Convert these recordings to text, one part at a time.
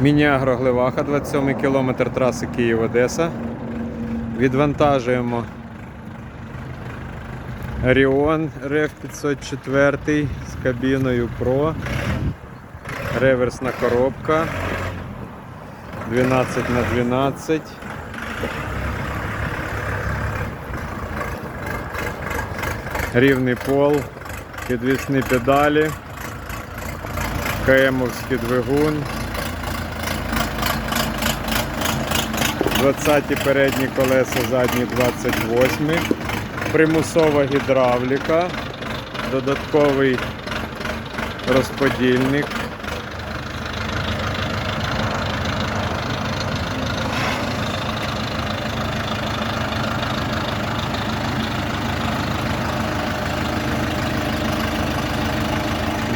Міні-агро Гливаха, 27 кілометр траси Київ-Одеса. Відвантажуємо Ріон RF 504 з кабіною Pro. Реверсна коробка 12 на 12 Рівний пол, підвісні педалі, КМовський двигун. 20 передні колеса, задні 28. Примусова гідравліка, додатковий розподільник.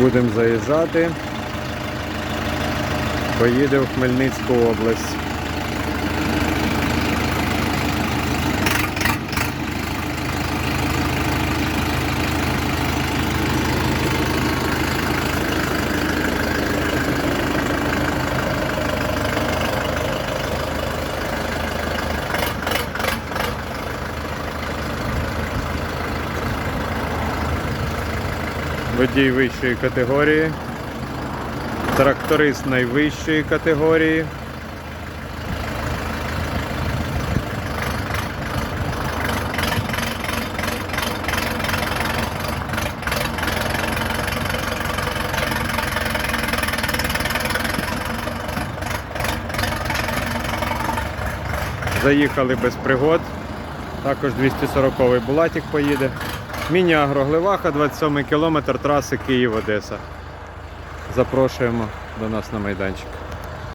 Будемо заїжджати. Поїде в Хмельницьку область. Водій вищої категорії, тракторист найвищої категорії. Заїхали без пригод. Також 240-й Булатик поїде. Міні-агро Гливаха, 27 кілометр траси Київ-Одеса. Запрошуємо до нас на майданчик.